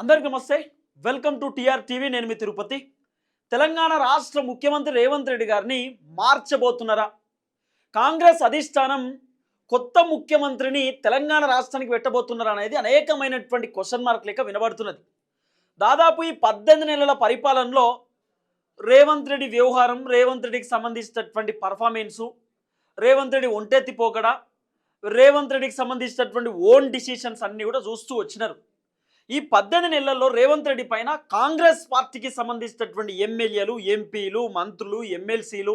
అందరికి నమస్తే. Welcome to TR TV. నేను మీ తిరుపతి. తెలంగాణ రాష్ట్ర ముఖ్యమంత్రి రేవంత్ రెడ్డి గారిని మార్చబోతున్నారా? కాంగ్రెస్ అధిష్టానం కొత్త ముఖ్యమంత్రిని తెలంగాణ రాష్ట్రానికి పెట్టబోతున్నారా అనేది అనేకమైనటువంటి క్వశ్చన్ మార్క్ లేక వినబడుతున్నది. దాదాపు ఈ పద్దెనిమిది నెలల పరిపాలనలో రేవంత్ రెడ్డి వ్యవహారం రేవంత్ రెడ్డికి సంబంధించినటువంటి పర్ఫార్మెన్సు రేవంత్ రెడ్డి ఒంటెత్తిపోకడ రేవంత్ రెడ్డికి సంబంధించినటువంటి ఓన్ డిసిషన్స్ అన్నీ కూడా చూస్తూ వచ్చినారు. ఈ పద్దెనిమిది నెలల్లో రేవంత్ రెడ్డి పైన కాంగ్రెస్ పార్టీకి సంబంధించినటువంటి ఎమ్మెల్యేలు ఎంపీలు మంత్రులు ఎమ్మెల్సీలు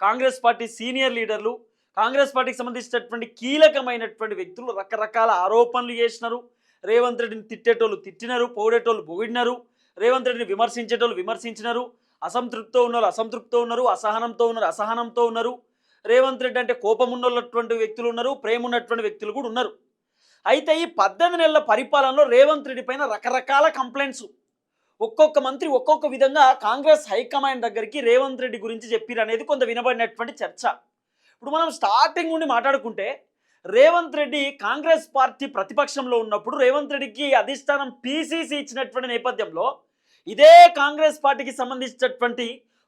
కాంగ్రెస్ పార్టీ సీనియర్ లీడర్లు కాంగ్రెస్ పార్టీకి సంబంధించినటువంటి కీలకమైనటువంటి వ్యక్తులు రకరకాల ఆరోపణలు చేసినారు. రేవంత్ రెడ్డిని తిట్టేటోళ్ళు తిట్టినారు పొగిడేటోళ్ళు పొగిడినారు. రేవంత్ రెడ్డిని విమర్శించేటోళ్ళు విమర్శించినారు. అసంతృప్తితో ఉన్నారు అసంతృప్తితో ఉన్నారు అసహనంతో ఉన్నారు అసహనంతో ఉన్నారు. రేవంత్ రెడ్డి అంటే కోపం ఉన్నటువంటి వ్యక్తులు ఉన్నారు ప్రేమ ఉన్నటువంటి వ్యక్తులు కూడా ఉన్నారు. అయితే ఈ పద్దెనిమిది నెలల పరిపాలనలో రేవంత్ రెడ్డి పైన రకరకాల కంప్లైంట్స్. ఒక్కొక్క మంత్రి ఒక్కొక్క విధంగా కాంగ్రెస్ హైకమాండ్ దగ్గరికి రేవంత్ రెడ్డి గురించి చెప్పిరు అనేది కొంత వినబడినటువంటి చర్చ. ఇప్పుడు మనం స్టార్టింగ్ నుండి మాట్లాడుకుంటే రేవంత్ రెడ్డి కాంగ్రెస్ పార్టీ ప్రతిపక్షంలో ఉన్నప్పుడు రేవంత్ రెడ్డికి అధిష్టానం పీసీసీ ఇచ్చినటువంటి నేపథ్యంలో ఇదే కాంగ్రెస్ పార్టీకి సంబంధించినటువంటి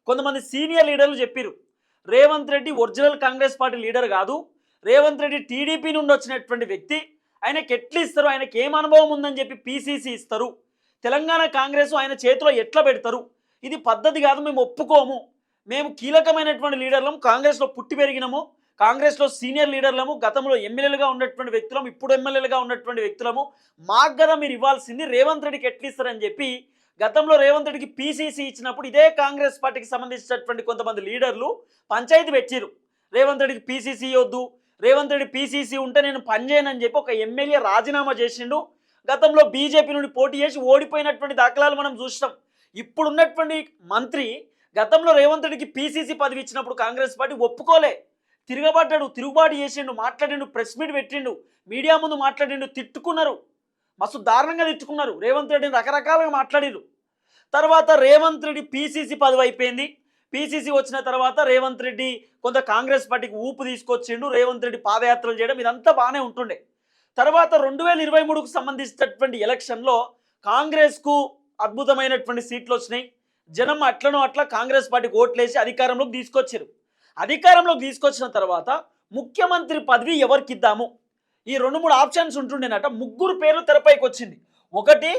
కొంతమంది సీనియర్ లీడర్లు చెప్పారు Revanth Reddy original Congress party leader కాదు. రేవంత్ రెడ్డి టీడీపీ నుండి వచ్చినటువంటి వ్యక్తి. ఆయనకి ఎట్లా ఇస్తారు? ఆయనకి ఏం అనుభవం ఉందని చెప్పి పీసీసీ ఇస్తారు. తెలంగాణ కాంగ్రెస్ ఆయన చేతిలో ఎట్లా పెడతారు? ఇది పద్ధతి కాదు మేము ఒప్పుకోము. మేము కీలకమైనటువంటి లీడర్లం కాంగ్రెస్లో పుట్టి పెరిగినము. కాంగ్రెస్లో సీనియర్ లీడర్లము గతంలో ఎమ్మెల్యేలుగా ఉన్నటువంటి వ్యక్తులం ఇప్పుడు ఎమ్మెల్యేలుగా ఉన్నటువంటి వ్యక్తులము. మాకు కదా మీరు ఇవ్వాల్సింది రేవంత్ రెడ్డికి ఎట్లా ఇస్తారని చెప్పి గతంలో రేవంత్ రెడ్డికి పీసీసీ ఇచ్చినప్పుడు ఇదే కాంగ్రెస్ పార్టీకి సంబంధించినటువంటి కొంతమంది లీడర్లు పంచాయతీ పెట్టిరు రేవంత్ రెడ్డికి పీసీసీ వద్దు రేవంత్ రెడ్డి పీసీసీ ఉంటే నేను పనిచేయనని చెప్పి ఒక ఎమ్మెల్యే రాజీనామా చేసిండు. గతంలో బీజేపీ నుండి పోటీ చేసి ఓడిపోయినటువంటి దాఖలాలు మనం చూస్తాం ఇప్పుడున్నటువంటి మంత్రి గతంలో రేవంత్ రెడ్డికి పీసీసీ పదవి ఇచ్చినప్పుడు కాంగ్రెస్ పార్టీ ఒప్పుకోలే. తిరగబడ్డాడు తిరుగుబాటు చేసిండు మాట్లాడిండు ప్రెస్ మీట్ పెట్టిండు మీడియా ముందు మాట్లాడిండు తిట్టుకున్నారు. మస్తు దారుణంగా తిట్టుకున్నారు. రేవంత్ రెడ్డిని రకరకాలుగా మాట్లాడిరు తర్వాత రేవంత్ రెడ్డి పీసీసీ పదవి అయిపోయింది. పీసీసీ వచ్చిన తర్వాత రేవంత్ రెడ్డి కొంత కాంగ్రెస్ పార్టీకి ఊపు తీసుకొచ్చిండు రేవంత్ రెడ్డి పాదయాత్రలు చేయడం ఇదంతా బాగానే ఉంటుండే. తర్వాత రెండు వేల ఇరవై మూడుకు సంబంధించినటువంటి ఎలక్షన్లో కాంగ్రెస్కు అద్భుతమైనటువంటి సీట్లు వచ్చినాయి. జనం అట్లనో అట్లా కాంగ్రెస్ పార్టీకి ఓట్లేసి అధికారంలోకి తీసుకొచ్చారు. అధికారంలోకి తీసుకొచ్చిన తర్వాత ముఖ్యమంత్రి పదవి ఎవరికి ఇద్దాము ఈ రెండు మూడు ఆప్షన్స్ ఉంటుండేనట. ముగ్గురు పేర్లు తెరపైకి వచ్చింది. ఒకటి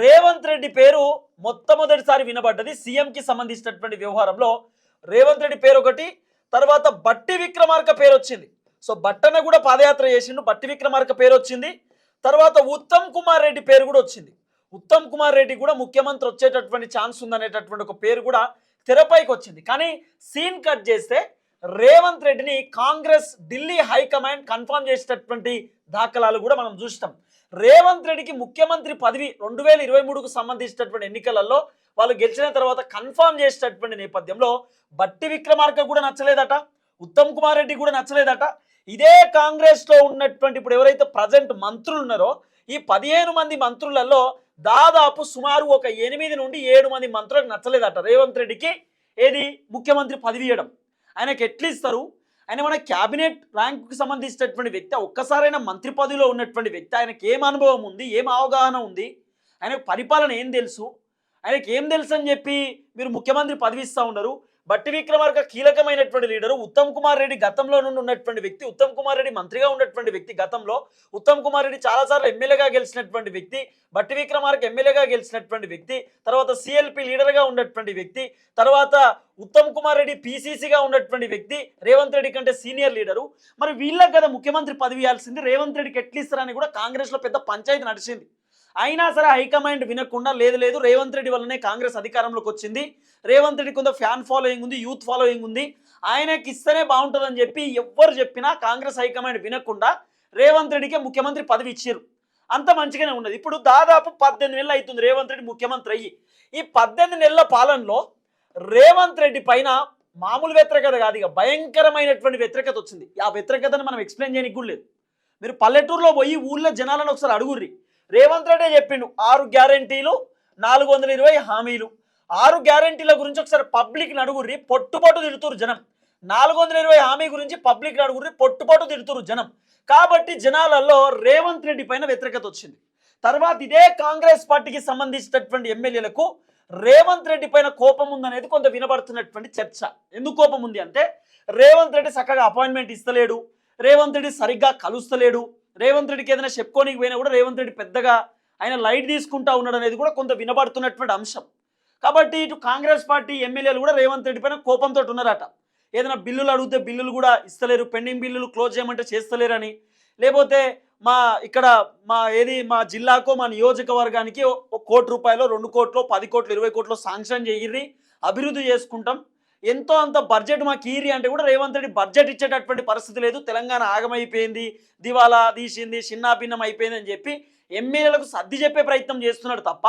రేవంత్ రెడ్డి పేరు మొట్టమొదటిసారి వినబడ్డది సీఎంకి సంబంధించినటువంటి వ్యవహారంలో. రేవంత్ రెడ్డి పేరు ఒకటి తర్వాత బట్టి విక్రమార్క పేరు వచ్చింది. సో బట్టన కూడా పాదయాత్ర చేసిండు బట్టి విక్రమార్క పేరు వచ్చింది. తర్వాత ఉత్తమ్ కుమార్ రెడ్డి పేరు కూడా వచ్చింది. ఉత్తమ్ కుమార్ రెడ్డి కూడా ముఖ్యమంత్రి వచ్చేటటువంటి ఛాన్స్ ఉందనేటటువంటి ఒక పేరు కూడా తెరపైకి వచ్చింది. కానీ సీన్ కట్ చేస్తే రేవంత్ రెడ్డిని కాంగ్రెస్ ఢిల్లీ హైకమాండ్ కన్ఫర్మ్ చేసేటటువంటి దాఖలాలు కూడా మనం చూస్తాం రేవంత్ రెడ్డికి ముఖ్యమంత్రి పదవి రెండు వేల ఇరవై మూడుకు సంబంధించినటువంటి ఎన్నికలలో వాళ్ళు గెలిచిన తర్వాత కన్ఫర్మ్ చేసేటటువంటి నేపథ్యంలో బట్టి విక్రమార్క కూడా నచ్చలేదట ఉత్తమ్ కుమార్ రెడ్డి కూడా నచ్చలేదట. ఇదే కాంగ్రెస్లో ఉన్నటువంటి ఇప్పుడు ఎవరైతే ప్రజెంట్ మంత్రులు ఉన్నారో ఈ పదిహేను మంది మంత్రులలో దాదాపు సుమారు ఒక ఎనిమిది నుండి ఏడు మంది మంత్రులకు నచ్చలేదట రేవంత్ రెడ్డికి. ఏది? ముఖ్యమంత్రి పదవి ఇవ్వడం. ఆయనకి ఎట్లా ఇస్తారు? ఆయన మన క్యాబినెట్ ర్యాంకుకి సంబంధించినటువంటి వ్యక్తి ఒక్కసారైనా మంత్రి పదవిలో ఉన్నటువంటి వ్యక్తి ఆయనకి ఏం అనుభవం ఉంది ఏం అవగాహన ఉంది ఆయనకు పరిపాలన ఏం తెలుసు ఆయనకి ఏం తెలుసు అని చెప్పి మీరు ముఖ్యమంత్రి పదవిస్తూ ఉన్నారు. బట్టి విక్రమార్క కీలకమైనటువంటి లీడరు ఉత్తమ్ కుమార్ రెడ్డి గతంలో నుండి ఉన్నటువంటి వ్యక్తి ఉత్తమ్ కుమార్ రెడ్డి మంత్రిగా ఉన్నటువంటి వ్యక్తి గతంలో ఉత్తమ్ కుమార్ రెడ్డి చాలాసార్లు ఎమ్మెల్యేగా గెలిచినటువంటి వ్యక్తి బట్టి విక్రమార్క ఎమ్మెల్యేగా గెలిచినటువంటి వ్యక్తి తర్వాత సిఎల్పి లీడర్గా ఉన్నటువంటి వ్యక్తి తర్వాత ఉత్తమ్ కుమార్ రెడ్డి పీసీసీగా ఉన్నటువంటి వ్యక్తి రేవంత్ రెడ్డి కంటే సీనియర్ లీడరు మరి వీళ్ళకి కదా ముఖ్యమంత్రి పదవి ఇవ్వాల్సింది రేవంత్ రెడ్డికి ఎట్లిస్తారని కూడా కాంగ్రెస్లో పెద్ద పంచాయతీ నడిచింది. అయినా సరే హైకమాండ్ వినకుండా లేదు లేదు రేవంత్ రెడ్డి వల్లనే కాంగ్రెస్ అధికారంలోకి వచ్చింది. రేవంత్ రెడ్డి కొంత ఫ్యాన్ ఫాలోయింగ్ ఉంది యూత్ ఫాలోయింగ్ ఉంది. ఆయనకి ఇస్తేనే బాగుంటుందని చెప్పి ఎవ్వరు చెప్పినా కాంగ్రెస్ హైకమాండ్ వినకుండా రేవంత్ రెడ్డికే ముఖ్యమంత్రి పదవి ఇచ్చారు అంత మంచిగానే ఉన్నది. ఇప్పుడు దాదాపు పద్దెనిమిది నెలలు అవుతుంది రేవంత్ రెడ్డి ముఖ్యమంత్రి అయ్యి. ఈ పద్దెనిమిది నెలల పాలనలో రేవంత్ రెడ్డి పైన మామూలు వ్యతిరేకత కాదు ఇక భయంకరమైనటువంటి వ్యతిరేకత వచ్చింది. ఆ వ్యతిరేకతను మనం ఎక్స్ప్లెయిన్ చేయడానికి కూడా లేదు. మీరు పల్లెటూరులో పోయి ఊళ్ళో జనాలను ఒకసారి అడుగుర్రి. రేవంత్ రెడ్డి చెప్పిండు ఆరు గ్యారంటీలు నాలుగు వందల ఇరవై హామీలు. ఆరు గ్యారంటీల గురించి ఒకసారి పబ్లిక్ నడుగుర్రి పొట్టుపొట్టు తిడుతురు జనం. నాలుగు వందల ఇరవై హామీ గురించి పబ్లిక్ నడుగుర్రి పొట్టుపొట్టు తిడుతురు జనం. కాబట్టి జనాలలో రేవంత్ రెడ్డి పైన వ్యతిరేకత వచ్చింది. తర్వాత ఇదే కాంగ్రెస్ పార్టీకి సంబంధించినటువంటి ఎమ్మెల్యేలకు రేవంత్ రెడ్డి పైన కోపం ఉందనేది కొంత వినబడుతున్నటువంటి చర్చ. ఎందుకు కోపం ఉంది అంటే రేవంత్ రెడ్డి చక్కగా అపాయింట్మెంట్ ఇస్తలేడు రేవంత్ రెడ్డి సరిగ్గా కలుస్తలేడు రేవంత్ రెడ్డికి ఏదైనా చెప్పుకోనికి పోయినా కూడా రేవంత్ రెడ్డి పెద్దగా ఆయన లైట్ తీసుకుంటా ఉన్నాడు అనేది కూడా కొంత వినబడుతున్నటువంటి అంశం. కాబట్టి ఇటు కాంగ్రెస్ పార్టీ ఎమ్మెల్యేలు కూడా రేవంత్ రెడ్డి పైన కోపంతో ఉన్నారట. ఏదైనా బిల్లులు అడిగితే బిల్లులు కూడా ఇస్తలేరు పెండింగ్ బిల్లులు క్లోజ్ చేయమంటే చేస్తలేరని. లేకపోతే మా ఇక్కడ మా ఏది మా జిల్లాకో మా నియోజకవర్గానికి ఒక కోటి రూపాయలు రెండు కోట్లు పది కోట్లు ఇరవై కోట్లు శాంక్షన్ చేయిర్రి. అభివృద్ధి చేసుకుంటాం. ఎంతో అంత బడ్జెట్ మాకు ఈరి అంటే కూడా రేవంత్ రెడ్డి బడ్జెట్ ఇచ్చేటటువంటి పరిస్థితి లేదు. తెలంగాణ ఆగమైపోయింది. దివాలా తీసింది చిన్నాభిన్నం అయిపోయింది అని చెప్పి ఎమ్మెల్యేలకు సర్ది చెప్పే ప్రయత్నం చేస్తున్నాడు తప్ప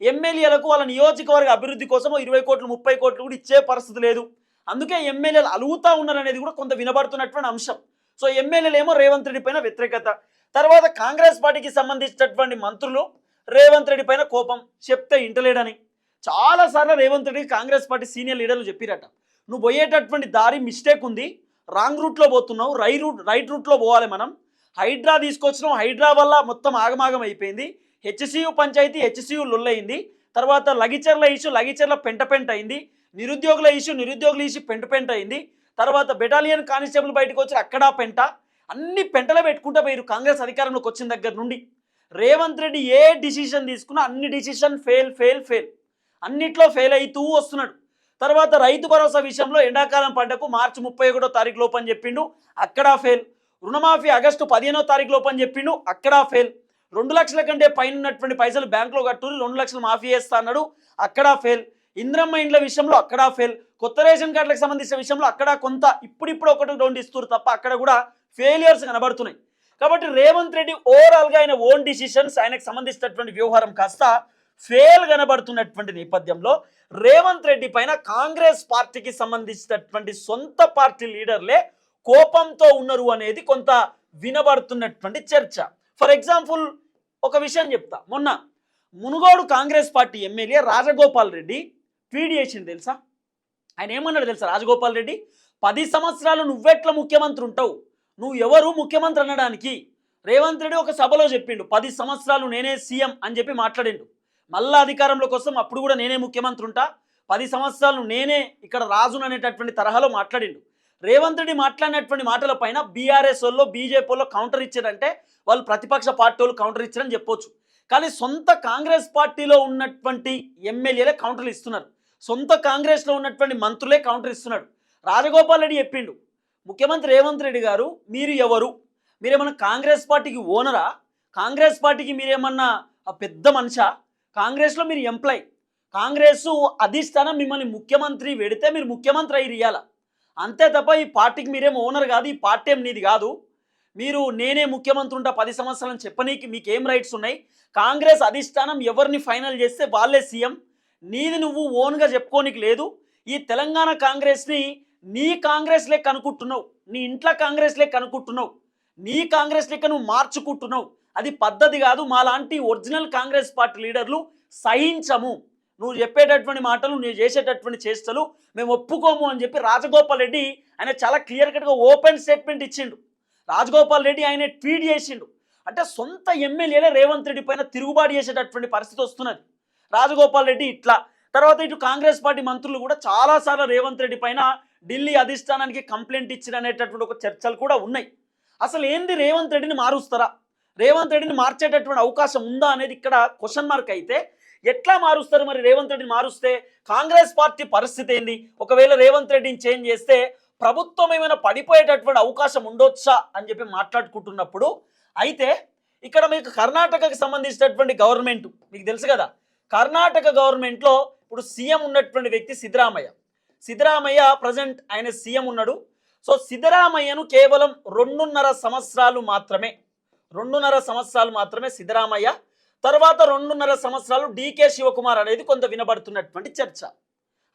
ఎమ్మెల్యేలకు వాళ్ళ నియోజకవర్గ అభివృద్ధి కోసం ఇరవై కోట్లు ముప్పై కోట్లు కూడా ఇచ్చే పరిస్థితి లేదు. అందుకే ఎమ్మెల్యేలు అలుగుతా ఉన్నారనేది కూడా కొంత వినబడుతున్నటువంటి అంశం. సో ఎమ్మెల్యేలు ఏమో రేవంత్ రెడ్డి పైన వ్యతిరేకత. తర్వాత కాంగ్రెస్ పార్టీకి సంబంధించినటువంటి మంత్రులు రేవంత్ రెడ్డి పైన కోపం. చెప్తే ఇంటలేడని. చాలాసార్లు రేవంత్ రెడ్డి కాంగ్రెస్ పార్టీ సీనియర్ లీడర్లు చెప్పిరట నువ్వు పోయేటటువంటి దారి మిస్టేక్ ఉంది రాంగ్ రూట్లో పోతున్నావు రై రూట్ రైట్ రూట్లో పోవాలి మనం. హైడ్రా తీసుకొచ్చినాం హైడ్రా వల్ల మొత్తం ఆగమాగం అయిపోయింది. హెచ్సియు పంచాయతీ హెచ్సియు లొల్లయింది. తర్వాత లగిచర్ల ఇష్యూ లగిచర్ల పెంట పెంట అయింది. నిరుద్యోగుల ఇష్యూ నిరుద్యోగుల ఇష్యూ పెంట పెంట అయింది. తర్వాత బెటాలియన్ కానిస్టేబుల్ బయటకు వచ్చి అక్కడ పెంట అన్ని పెంటలే పెట్టుకుంటూ పోయారు కాంగ్రెస్ అధికారంలోకి వచ్చిన దగ్గర నుండి. రేవంత్ రెడ్డి ఏ డిసిషన్ తీసుకున్నా అన్ని డిసిషన్ ఫెయిల్ ఫెయిల్ ఫెయిల్ అన్నిట్లో ఫెయిల్ అవుతూ వస్తున్నాడు. తర్వాత రైతు భరోసా విషయంలో ఎండాకాలం పంటకు మార్చి ముప్పై ఒకటో తారీఖు లోపు అని చెప్పిండు అక్కడ ఫెయిల్ రుణమాఫీ ఆగస్టు పదిహేనో తారీఖు లోపు అని చెప్పిండు అక్కడ ఫెయిల్ రెండు లక్షల కంటే పైన ఉన్నటువంటి పైసలు బ్యాంకులో కట్టురు రెండు లక్షలు మాఫీ చేస్తా అన్నాడు అక్కడా ఫెయిల్ ఇంద్రమ్మ ఇండ్ల విషయంలో అక్కడ ఫెయిల్ కొత్త రేషన్ కార్డులకు సంబంధించిన విషయంలో అక్కడ కొంత ఇప్పుడిప్పుడు ఒకటి రౌండ్ ఇస్తున్నారు తప్ప అక్కడ కూడా ఫెయిలియర్స్ కనబడుతున్నాయి. కాబట్టి రేవంత్ రెడ్డి ఓవరాల్గా ఆయన ఓన్ డిసిషన్స్ ఆయనకు సంబంధించినటువంటి వ్యవహారం కాస్త ఫెయిల్ కనబడుతున్నటువంటి నేపథ్యంలో రేవంత్ రెడ్డి పైన కాంగ్రెస్ పార్టీకి సంబంధించినటువంటి సొంత పార్టీ లీడర్లే కోపంతో ఉన్నారు అనేది కొంత వినబడుతున్నటువంటి చర్చ. ఫర్ ఎగ్జాంపుల్ ఒక విషయం చెప్తా. మొన్న Munugode Congress party MLA Rajagopal Reddy tweet చేసింది తెలుసా? ఆయన ఏమన్నాడు తెలుసా రాజగోపాల్ రెడ్డి? పది సంవత్సరాలు నువ్వెట్లా ముఖ్యమంత్రి ఉంటావు? నువ్వు ఎవరు ముఖ్యమంత్రి అనడానికి? రేవంత్ రెడ్డి ఒక సభలో చెప్పిండు పది సంవత్సరాలు నేనే సీఎం అని చెప్పి మాట్లాడిండు. మళ్ళా అధికారంలోకి వస్తాం. అప్పుడు కూడా నేనే ముఖ్యమంత్రి ఉంటా పది సంవత్సరాలు నేనే ఇక్కడ రాజును అనేటటువంటి తరహాలో మాట్లాడిండు. రేవంత్ రెడ్డి మాట్లాడినటువంటి మాటల పైన బీఆర్ఎస్ వాళ్ళు బీజేపీ వాళ్ళు కౌంటర్ ఇచ్చారంటే వాళ్ళు ప్రతిపక్ష పార్టీ వాళ్ళు కౌంటర్ ఇచ్చారని చెప్పొచ్చు. కానీ సొంత కాంగ్రెస్ పార్టీలో ఉన్నటువంటి ఎమ్మెల్యేలే కౌంటర్లు ఇస్తున్నారు. సొంత కాంగ్రెస్లో ఉన్నటువంటి మంత్రులే కౌంటర్ ఇస్తున్నాడు రాజగోపాల్ రెడ్డి చెప్పిండు ముఖ్యమంత్రి రేవంత్ రెడ్డి గారు మీరు ఎవరు? మీరేమన్నా కాంగ్రెస్ పార్టీకి ఓనరా? కాంగ్రెస్ పార్టీకి మీరేమన్నా పెద్ద మనిషా? కాంగ్రెస్లో మీరు ఎంప్లాయ్. కాంగ్రెస్ అధిష్టానం మిమ్మల్ని ముఖ్యమంత్రి పెడితే మీరు ముఖ్యమంత్రి అయ్యి ఇయ్యాల. అంతే తప్ప ఈ పార్టీకి మీరేం ఓనర్ కాదు ఈ పార్టీ ఏం నీది కాదు. మీరు నేనే ముఖ్యమంత్రి ఉంటా పది సంవత్సరాలను చెప్పనీకి మీకు ఏం రైట్స్ ఉన్నాయి? కాంగ్రెస్ అధిష్టానం ఎవరిని ఫైనల్ చేస్తే వాళ్ళే సీఎం. నీది నువ్వు ఓన్గా చెప్పుకోనికి లేదు. ఈ తెలంగాణ కాంగ్రెస్ని నీ కాంగ్రెస్ లెక్క అనుకుంటున్నావు. నీ ఇంట్లో కాంగ్రెస్ లెక్క అనుకుంటున్నావు. నీ కాంగ్రెస్ లెక్క నువ్వు మార్చుకుంటున్నావు. అది పద్ధతి కాదు. మాలాంటి ఒరిజినల్ కాంగ్రెస్ పార్టీ లీడర్లు సహించము. నువ్వు చెప్పేటటువంటి మాటలు నువ్వు చేసేటటువంటి చేష్టలు మేము ఒప్పుకోము అని చెప్పి రాజగోపాల్ రెడ్డి ఆయన చాలా క్లియర్ కట్గా ఓపెన్ స్టేట్మెంట్ ఇచ్చిండు. రాజగోపాల్ రెడ్డి ఆయన ట్వీట్ చేసిండు. అంటే సొంత ఎమ్మెల్యేలే రేవంత్ రెడ్డి పైన తిరుగుబాటు చేసేటటువంటి పరిస్థితి వస్తున్నది. రాజగోపాల్ రెడ్డి ఇట్లా. తర్వాత ఇటు కాంగ్రెస్ పార్టీ మంత్రులు కూడా చాలాసార్లు రేవంత్ రెడ్డి పైన ఢిల్లీ అధిష్టానానికి కంప్లైంట్ ఇచ్చిన అనేటటువంటి ఒక చర్చలు కూడా ఉన్నాయి. అసలు ఏంది రేవంత్ రెడ్డిని మారుస్తారా? రేవంత్ రెడ్డిని మార్చేటటువంటి అవకాశం ఉందా అనేది ఇక్కడ క్వశ్చన్ మార్క్ అయితే ఎట్లా మారుస్తారు మరి రేవంత్ రెడ్డిని మారుస్తే? కాంగ్రెస్ పార్టీ పరిస్థితి ఏంది? ఒకవేళ రేవంత్ రెడ్డిని చేంజ్ చేస్తే ప్రభుత్వం ఏమైనా పడిపోయేటటువంటి అవకాశం ఉండొచ్చా అని చెప్పి మాట్లాడుకుంటున్నప్పుడు అయితే ఇక్కడ మీకు కర్ణాటకకి సంబంధించినటువంటి గవర్నమెంట్ మీకు తెలుసు కదా? కర్ణాటక గవర్నమెంట్లో ఇప్పుడు సీఎం ఉన్నటువంటి వ్యక్తి సిద్ధరామయ్య. సిద్ధరామయ్య ప్రజెంట్ ఆయన సీఎం ఉన్నాడు. సో సిద్ధరామయ్యను కేవలం రెండున్నర సంవత్సరాలు మాత్రమే రెండున్నర సంవత్సరాలు మాత్రమే సిద్ధరామయ్య. తర్వాత రెండున్నర సంవత్సరాలు డీకే శివకుమార్ అనేది కొంత వినబడుతున్నటువంటి చర్చ.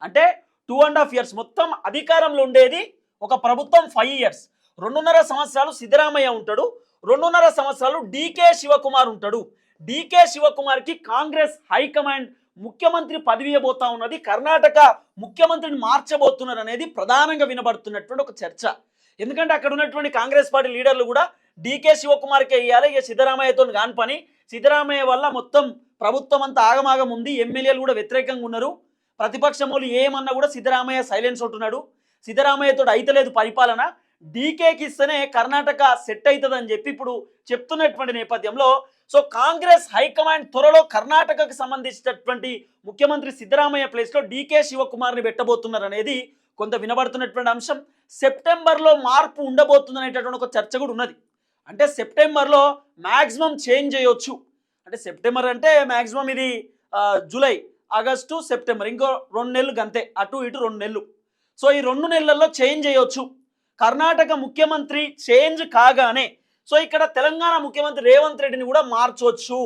అంటే టూ అండ్ హాఫ్ ఇయర్స్ మొత్తం అధికారంలో ఉండేది ఒక ప్రభుత్వం ఫైవ్ ఇయర్స్ రెండున్నర సంవత్సరాలు సిద్ధరామయ్య ఉంటాడు. రెండున్నర సంవత్సరాలు డీకే శివకుమార్ ఉంటాడు. డీకే శివకుమార్కి కాంగ్రెస్ హైకమాండ్ ముఖ్యమంత్రి పదవి ఇవ్వబోతా ఉన్నది. కర్ణాటక ముఖ్యమంత్రిని మార్చబోతున్నారు అనేది ప్రధానంగా వినబడుతున్నటువంటి ఒక చర్చ. ఎందుకంటే అక్కడ ఉన్నటువంటి కాంగ్రెస్ పార్టీ లీడర్లు కూడా డీకే శివకుమార్కే ఇవ్వాలి ఇక సిద్ధరామయ్యతో కాని పని. సిద్ధరామయ్య వల్ల మొత్తం ప్రభుత్వం అంతా ఆగమాగం ఉంది. ఎమ్మెల్యేలు కూడా వ్యతిరేకంగా ఉన్నారు. ప్రతిపక్షం వాళ్ళు ఏమన్నా కూడా సిద్ధరామయ్య సైలెన్స్ ఉంటున్నాడు. సిద్ధరామయ్యతో అయితలేదు పరిపాలన. డీకేకి ఇస్తేనే కర్ణాటక సెట్ అవుతుందని చెప్పి ఇప్పుడు చెప్తున్నటువంటి నేపథ్యంలో సో కాంగ్రెస్ హైకమాండ్ త్వరలో కర్ణాటకకు సంబంధించినటువంటి ముఖ్యమంత్రి సిద్ధరామయ్య ప్లేస్లో డీకే శివకుమార్ని పెట్టబోతున్నారు అనేది కొంత వినబడుతున్నటువంటి అంశం. సెప్టెంబర్లో మార్పు ఉండబోతుంది అనేటటువంటి ఒక చర్చ కూడా ఉన్నది. అంటే సెప్టెంబర్లో మ్యాక్సిమం చేంజ్ చేయొచ్చు. అంటే సెప్టెంబర్ అంటే మ్యాక్సిమం ఇది జూలై ఆగస్టు సెప్టెంబర్ ఇంకో రెండు నెలలు గంతే అటు ఇటు రెండు నెలలు. సో ఈ రెండు నెలల్లో చేంజ్ చేయొచ్చు. కర్ణాటక ముఖ్యమంత్రి చేంజ్ కాగానే సో ఇక్కడ తెలంగాణ ముఖ్యమంత్రి రేవంత్ రెడ్డిని కూడా మార్చవచ్చు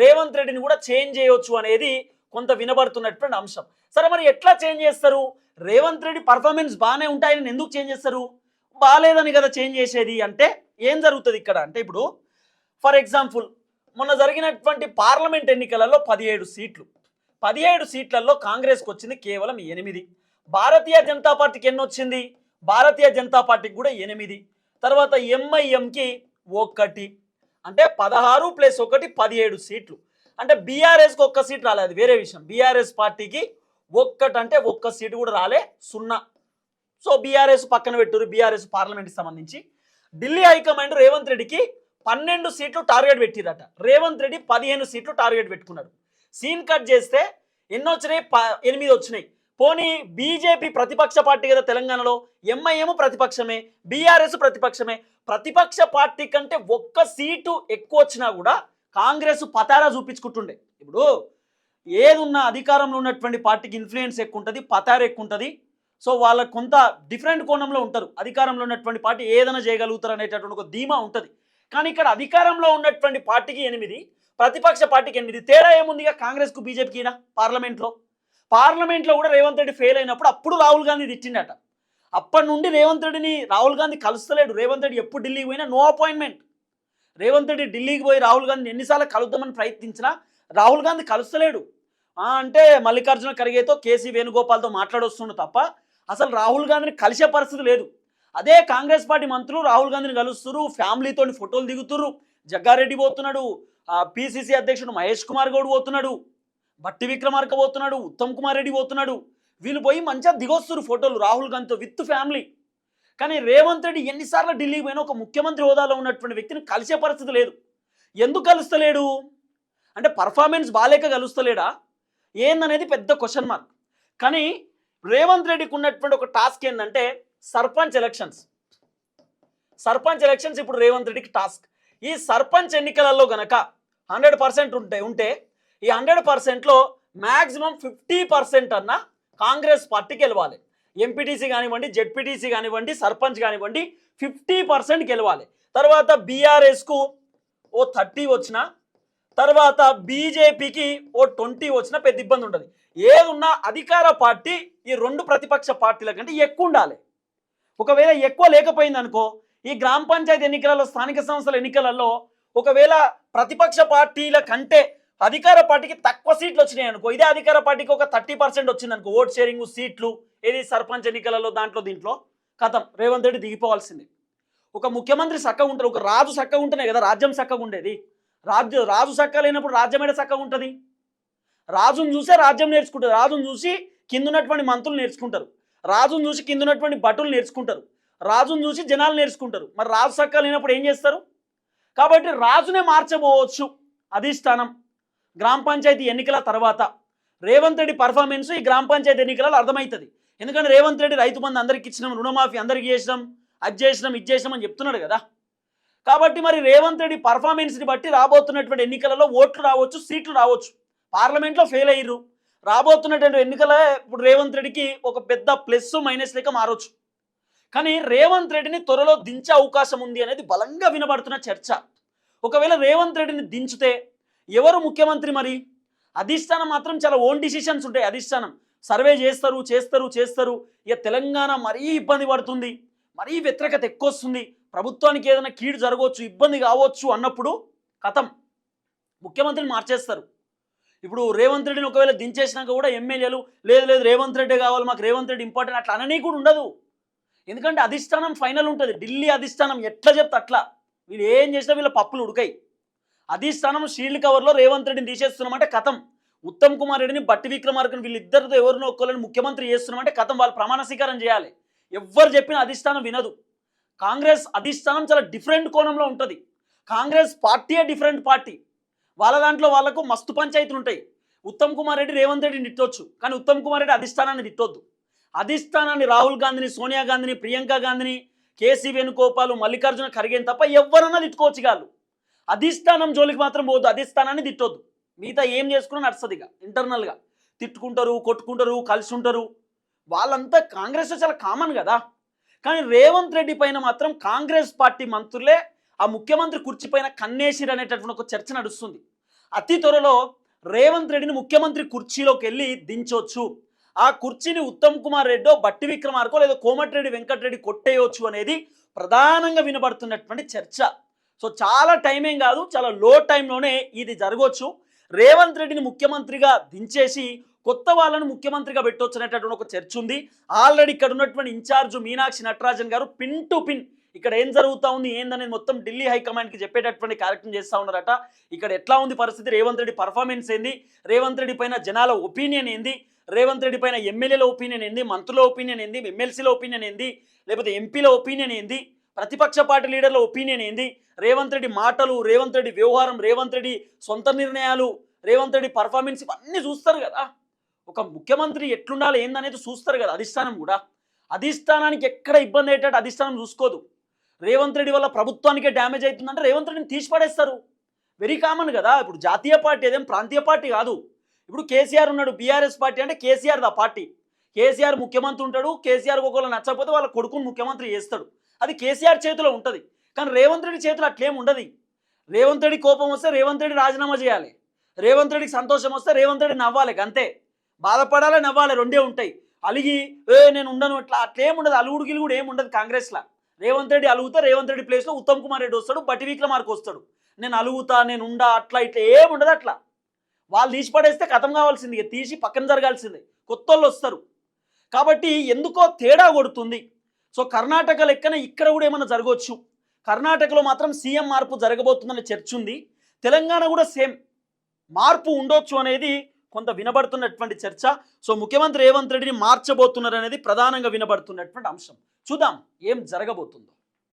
రేవంత్ రెడ్డిని కూడా చేంజ్ చేయొచ్చు అనేది కొంత వినబడుతున్నటువంటి అంశం. సరే మరి ఎట్లా చేంజ్ చేస్తారు? రేవంత్ రెడ్డి పర్ఫార్మెన్స్ బాగానే ఉంటాయని ఎందుకు చేంజ్ చేస్తారు? బాగాలేదని కదా చేంజ్ చేసేది అంటే ఏం జరుగుతుంది ఇక్కడ అంటే ఇప్పుడు ఫర్ ఎగ్జాంపుల్ మొన్న జరిగినటువంటి పార్లమెంట్ ఎన్నికలలో పదిహేడు సీట్లు. పదిహేడు సీట్లలో కాంగ్రెస్కి వచ్చింది కేవలం ఎనిమిది. భారతీయ జనతా పార్టీకి ఎన్ని వచ్చింది భారతీయ జనతా పార్టీకి కూడా ఎనిమిది. తర్వాత ఎంఐఎంకి ఒకటి. అంటే పదహారు ప్లస్ ఒకటి పదిహేడు సీట్లు. అంటే బీఆర్ఎస్కి ఒక్క సీట్ రాలేదు వేరే విషయం. బీఆర్ఎస్ పార్టీకి ఒక్కటంటే ఒక్క సీటు కూడా రాలే సున్నా. సో బీఆర్ఎస్ పక్కన పెట్టురు బీఆర్ఎస్ పార్లమెంట్కి సంబంధించి. ఢిల్లీ హైకమాండ్ రేవంత్ రెడ్డికి పన్నెండు సీట్లు టార్గెట్ పెట్టిరట. రేవంత్ రెడ్డి పదిహేను సీట్లు టార్గెట్ పెట్టుకున్నాడు. సీన్ కట్ చేస్తే ఎన్ని వచ్చినాయి? ప ఎనిమిది వచ్చినాయి. పోనీ బీజేపీ ప్రతిపక్ష పార్టీ కదా తెలంగాణలో? ఎంఐఎం ప్రతిపక్షమే బీఆర్ఎస్ ప్రతిపక్షమే. ప్రతిపక్ష పార్టీ కంటే ఒక్క సీటు ఎక్కువ వచ్చినా కూడా కాంగ్రెస్ పతారా చూపించుకుంటుండే. ఇప్పుడు ఏదున్నా అధికారంలో ఉన్నటువంటి పార్టీకి ఇన్ఫ్లుయెన్స్ ఎక్కువ ఉంటుంది పతార ఎక్కువ ఉంటుంది సో వాళ్ళకు కొంత డిఫరెంట్ కోణంలో ఉంటారు. అధికారంలో ఉన్నటువంటి పార్టీ ఏదైనా చేయగలుగుతారు అనేటటువంటి ఒక ధీమా ఉంటుంది. కానీ ఇక్కడ అధికారంలో ఉన్నటువంటి పార్టీకి ఎనిమిది ప్రతిపక్ష పార్టీకి ఎనిమిది. తేడా ఏముందిగా? కాంగ్రెస్కు బీజేపీకి పార్లమెంట్లో. పార్లమెంట్లో కూడా రేవంత్ రెడ్డి ఫెయిల్ అయినప్పుడు అప్పుడు రాహుల్ గాంధీ తిట్టిండట. అప్పటి నుండి రేవంత్ రెడ్డిని రాహుల్ గాంధీ కలుస్తలేడు. రేవంత్ రెడ్డి ఎప్పుడు ఢిల్లీకి పోయినా నో అపాయింట్మెంట్. రేవంత్ రెడ్డి ఢిల్లీకి పోయి రాహుల్ గాంధీ ఎన్నిసార్లు కలుద్దామని ప్రయత్నించినా రాహుల్ గాంధీ కలుస్తలేడు. అంటే మల్లికార్జున ఖర్గేతో కేసీ వేణుగోపాల్తో మాట్లాడొస్తుండు తప్ప అసలు రాహుల్ గాంధీని కలిసే పరిస్థితి లేదు. అదే కాంగ్రెస్ పార్టీ మంత్రులు రాహుల్ గాంధీని కలుస్తున్నారు ఫ్యామిలీతో ఫోటోలు దిగుతున్నారు జగ్గారెడ్డి పోతున్నాడు పిసిసి అధ్యక్షుడు మహేష్ కుమార్ గౌడ్ పోతున్నాడు బట్టి విక్రమార్క పోతున్నాడు ఉత్తమ్ కుమార్ రెడ్డి పోతున్నాడు. వీళ్ళు పోయి మంచిగా దిగొస్తున్నారు ఫోటోలు రాహుల్ గాంధీతో విత్ ఫ్యామిలీ. కానీ రేవంత్ రెడ్డి ఎన్నిసార్లు ఢిల్లీకి పోయినా ఒక ముఖ్యమంత్రి హోదాలో ఉన్నటువంటి వ్యక్తిని కలిసే పరిస్థితి లేదు. ఎందుకు కలుస్తలేడు? అంటే పర్ఫార్మెన్స్ బాలేక కలుస్తలేడా? ఏందనేది పెద్ద క్వశ్చన్ మార్క్ కానీ రేవంత్ రెడ్డికి ఉన్నటువంటి ఒక టాస్క్ ఏంటంటే సర్పంచ్ ఎలక్షన్స్. సర్పంచ్ ఎలక్షన్స్ ఇప్పుడు రేవంత్ రెడ్డికి టాస్క్. ఈ సర్పంచ్ ఎన్నికలలో గనక హండ్రెడ్ పర్సెంట్ ఉంటే ఉంటే ఈ హండ్రెడ్ పర్సెంట్లో మ్యాక్సిమం ఫిఫ్టీ పర్సెంట్ అన్న కాంగ్రెస్ పార్టీకి గెలవాలి. ఎంపీటీసీ కానివ్వండి జెడ్పీటీసీ కానివ్వండి సర్పంచ్ కానివ్వండి ఫిఫ్టీ పర్సెంట్ గెలవాలి. తర్వాత బీఆర్ఎస్కు ఓ థర్టీ వచ్చిన తర్వాత బీజేపీకి ఓ ట్వంటీ వచ్చిన పెద్ద ఇబ్బంది ఉండదు. ఏదున్నా అధికార పార్టీ ఈ రెండు ప్రతిపక్ష పార్టీల కంటే ఎక్కువ ఉండాలి. ఒకవేళ ఎక్కువ లేకపోయింది అనుకో ఈ గ్రామ పంచాయతీ ఎన్నికలలో స్థానిక సంస్థల ఎన్నికలలో ఒకవేళ ప్రతిపక్ష పార్టీల కంటే అధికార పార్టీకి తక్కువ సీట్లు వచ్చినాయి అనుకో ఇదే అధికార పార్టీకి ఒక థర్టీ పర్సెంట్ వచ్చింది అనుకో ఓట్ షేరింగ్ సీట్లు ఏది సర్పంచ్ ఎన్నికలలో దాంట్లో దీంట్లో కథం రేవంత్ రెడ్డి దిగిపోవాల్సింది. ఒక ముఖ్యమంత్రి చక్కగా ఉంటారు ఒక రాజు చక్కగా ఉంటేనే కదా రాజ్యం చక్కగా ఉండేది. రాజ్యం రాజు సక్క లేనప్పుడు రాజ్యం ఏడ చక్కగా ఉంటుంది? రాజును చూసే రాజ్యం నేర్చుకుంటుంది. రాజును చూసి కిందున్నటువంటి మంత్రులు నేర్చుకుంటారు. రాజును చూసి కిందున్నటువంటి భటులు నేర్చుకుంటారు. రాజును చూసి జనాలు నేర్చుకుంటారు. మరి రాజు సక్క లేనప్పుడు ఏం చేస్తారు? కాబట్టి రాజునే మార్చబోవచ్చు అధిష్టానం గ్రామ పంచాయతీ ఎన్నికల తర్వాత. రేవంత్ రెడ్డి పర్ఫార్మెన్స్ ఈ గ్రామ పంచాయతీ ఎన్నికలలో అర్థమవుతుంది. ఎందుకంటే రేవంత్ రెడ్డి రైతు బంధు అందరికి ఇచ్చినాం రుణమాఫీ అందరికి చేసినాం అది చేసినాం ఇది చేసినాం అని చెప్తున్నాడు కదా. కాబట్టి మరి రేవంత్ రెడ్డి పర్ఫార్మెన్స్ని బట్టి రాబోతున్నటువంటి ఎన్నికలలో ఓట్లు రావచ్చు సీట్లు రావచ్చు. పార్లమెంట్లో ఫెయిల్ అయ్యారు రాబోతున్నటువంటి ఎన్నికల ఇప్పుడు రేవంత్ రెడ్డికి ఒక పెద్ద ప్లస్ మైనస్ లెక్క మారొచ్చు. కానీ రేవంత్ రెడ్డిని త్వరలో దించే అవకాశం ఉంది అనేది బలంగా వినబడుతున్న చర్చ. ఒకవేళ రేవంత్ రెడ్డిని దించితే ఎవరు ముఖ్యమంత్రి మరి? అధిష్టానం మాత్రం చాలా ఓన్ డిసిషన్స్ ఉంటాయి. అధిష్టానం సర్వే చేస్తారు చేస్తారు చేస్తారు. ఇక తెలంగాణ మరీ ఇబ్బంది పడుతుంది. మరీ వ్యతిరేకత ఎక్కువ వస్తుంది ప్రభుత్వానికి ఏదైనా కీడు జరగవచ్చు ఇబ్బంది కావచ్చు అన్నప్పుడు కథం. ముఖ్యమంత్రిని మార్చేస్తారు. ఇప్పుడు రేవంత్ రెడ్డిని ఒకవేళ దించేసినాక కూడా ఎమ్మెల్యేలు లేదు లేదు రేవంత్ రెడ్డి కావాలి మాకు రేవంత్ రెడ్డి ఇంపార్టెంట్ అట్లా అననీ కూడా ఉండదు. ఎందుకంటే అధిష్టానం ఫైనల్ ఉంటుంది. ఢిల్లీ అధిష్టానం ఎట్లా చెప్తే అట్లా. వీళ్ళు ఏం చేసినా వీళ్ళ పప్పులు ఉడకాయి. అధిష్టానం షీల్డ్ కవర్లో రేవంత్ రెడ్డిని తీసేస్తున్నామంటే కథం. ఉత్తమ్ కుమార్ రెడ్డిని బట్టి విక్రమార్కని వీళ్ళిద్దరితో ఎవరినో ఒక్కరిని ముఖ్యమంత్రి చేస్తున్నామంటే కథం. వాళ్ళు ప్రమాణ స్వీకారం చేయాలి. ఎవ్వరు చెప్పినా అధిష్టానం వినదు. కాంగ్రెస్ అధిష్టానం చాలా డిఫరెంట్ కోణంలో ఉంటుంది. కాంగ్రెస్ పార్టీయే డిఫరెంట్ పార్టీ. వాళ్ళ దాంట్లో వాళ్ళకు మస్తు పంచాయతీలు ఉంటాయి. ఉత్తమ్ కుమార్ రెడ్డి రేవంత్ రెడ్డిని తిట్టొచ్చు కానీ ఉత్తమ్ కుమార్ రెడ్డి అధిష్టానాన్ని తిట్టొద్దు. అధిష్టానాన్ని రాహుల్ గాంధీని సోనియా గాంధీని ప్రియాంక గాంధీని కేసీ వేణుగోపాల్ మల్లికార్జున ఖర్గేని తప్ప ఎవరన్నా తిట్టుకోవచ్చు కాదు అధిష్టానం జోలికి మాత్రం పోదు అధిష్టానాన్ని తిట్టొద్దు. మిగతా ఏం చేసుకున్నా నడుస్తుంది ఇక ఇంటర్నల్గా తిట్టుకుంటారు కొట్టుకుంటారు కలిసి ఉంటారు. వాళ్ళంతా కాంగ్రెస్లో చాలా కామన్ కదా. కానీ రేవంత్ రెడ్డి పైన మాత్రం కాంగ్రెస్ పార్టీ మంత్రులే ఆ ముఖ్యమంత్రి కుర్చీ పైన కన్నేసిరు అనేటటువంటి ఒక చర్చ నడుస్తుంది. అతి త్వరలో రేవంత్ రెడ్డిని ముఖ్యమంత్రి కుర్చీలోకి వెళ్ళి దించవచ్చు ఆ కుర్చీని ఉత్తమ్ కుమార్ రెడ్డో బట్టి విక్రమార్కో లేదా కోమటిరెడ్డి వెంకటరెడ్డి కొట్టేయవచ్చు అనేది ప్రధానంగా వినబడుతున్నటువంటి చర్చ. సో చాలా టైమేం కాదు చాలా లో టైంలోనే ఇది జరగవచ్చు రేవంత్ రెడ్డిని ముఖ్యమంత్రిగా దించేసి కొత్త వాళ్ళను ముఖ్యమంత్రిగా పెట్టొచ్చు అనేటటువంటి ఒక చర్చ ఉంది. ఆల్రెడీ ఇక్కడ ఉన్నటువంటి ఇన్ఛార్జ్ మీనాక్షి నటరాజన్ గారు పిన్ టు పిన్ ఇక్కడ ఏం జరుగుతూ ఉంది ఏందనేది మొత్తం ఢిల్లీ హైకమాండ్కి చెప్పేటటువంటి కార్యక్రమం చేస్తూ ఉన్నారట. ఇక్కడ ఎట్లా ఉంది పరిస్థితి రేవంత్ రెడ్డి పర్ఫార్మెన్స్ ఏంది రేవంత్ రెడ్డి పైన జనాల ఒపీనియన్ ఏంది రేవంత్ రెడ్డి పైన ఎమ్మెల్యేల ఒపీనియన్ ఏంది మంత్రుల ఒపీనియన్ ఏంది ఎమ్మెల్సీల ఒపీనియన్ ఏంది లేకపోతే ఎంపీల ఒపీనియన్ ఏంది ప్రతిపక్ష పార్టీ లీడర్ల ఒపీనియన్ ఏంది రేవంత్ రెడ్డి మాటలు రేవంత్ రెడ్డి వ్యవహారం రేవంత్ రెడ్డి సొంత నిర్ణయాలు రేవంత్ రెడ్డి పర్ఫార్మెన్స్ ఇవన్నీ చూస్తారు కదా. ఒక ముఖ్యమంత్రి ఎట్లుండాలి ఏందనేది చూస్తారు కదా అధిష్టానం కూడా. అధిష్టానానికి ఎక్కడ ఇబ్బంది అయ్యేటట్టు అధిష్టానం చూసుకోదు. రేవంత్ రెడ్డి వల్ల ప్రభుత్వానికే డ్యామేజ్ అవుతుందంటే రేవంత్ రెడ్డిని తీసిపడేస్తారు వెరీ కామన్ కదా ఇప్పుడు జాతీయ పార్టీ అదేం ప్రాంతీయ పార్టీ కాదు. ఇప్పుడు కేసీఆర్ ఉన్నాడు బీఆర్ఎస్ పార్టీ అంటే కేసీఆర్ దా పార్టీ. కేసీఆర్ ముఖ్యమంత్రి ఉంటాడు కేసీఆర్ ఒకవేళ నచ్చకపోతే వాళ్ళ కొడుకుని ముఖ్యమంత్రి చేస్తాడు. అది కేసీఆర్ చేతిలో ఉంటుంది. కానీ రేవంత్ రెడ్డి చేతిలో అట్లేం ఉండదు. రేవంత్ రెడ్డి కోపం వస్తే రేవంత్ రెడ్డి రాజీనామా చేయాలి. రేవంత్ రెడ్డికి సంతోషం వస్తే రేవంత్ రెడ్డి నవ్వాలి అంతే. బాధపడాలి నవ్వాలి రెండే ఉంటాయి. అలిగి ఏ నేను ఉండను. ఇట్లా అట్లేం ఉండదు. అలుగుడు గిలుగుడు ఏం ఉండదు కాంగ్రెస్లో. రేవంత్ రెడ్డి అలుగుతా రేవంత్ రెడ్డి ప్లేస్లో ఉత్తమ్ కుమార్ రెడ్డి వస్తాడు బట్టి విక్రమార్కు వస్తాడు. నేను అలుగుతా నేను ఉండా అట్లా ఇట్లా ఏమి ఉండదు అట్లా. వాళ్ళు తీసి పడేస్తే కథం కావాల్సింది ఇక తీసి పక్కన జరగాల్సిందే. కొత్త వాళ్ళు వస్తారు. కాబట్టి ఎందుకో తేడా కొడుతుంది. సో కర్ణాటక లెక్కన ఇక్కడ కూడా ఏమైనా జరగవచ్చు కర్ణాటకలో మాత్రం సీఎం మార్పు జరగబోతుందనే చర్చ ఉంది తెలంగాణ కూడా సేమ్. మార్పు ఉండొచ్చు అనేది కొంత వినబడుతున్నటువంటి చర్చ. సో ముఖ్యమంత్రి రేవంత్ రెడ్డిని మార్చబోతున్నారు అనేది ప్రధానంగా వినబడుతున్నటువంటి అంశం. చూద్దాం ఏం జరగబోతుందో.